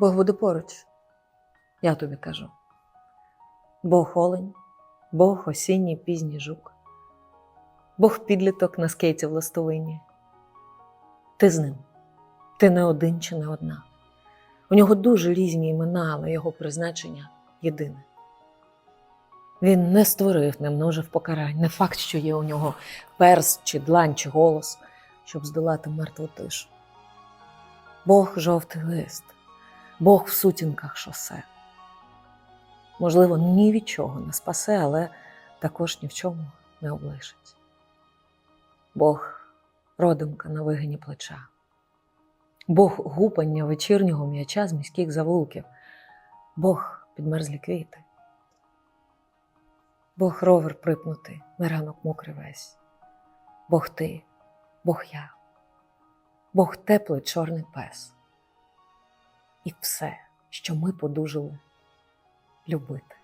Бог буде поруч. Я тобі кажу. Бог олень, Бог осінній пізній жук, Бог підліток на скейті в ластовині. Ти з ним. Ти не один чи не одна. У нього дуже різні імена, але його призначення єдине. Він не створив, не множив покарань. Не факт, що є у нього перс, чи длань, чи голос, щоб здолати мертву тишу. Бог жовтий лист, Бог в сутінках шосе. Можливо, ні від чого не спасе, але також ні в чому не облишить. Бог родимка на вигині плеча. Бог гупання вечірнього м'яча з міських завулків, Бог підмерзлі квіти. Бог ровер припнутий, на ранок мокрий весь. Бог ти, Бог я, Бог теплий чорний пес. І все, що ми подужали любити.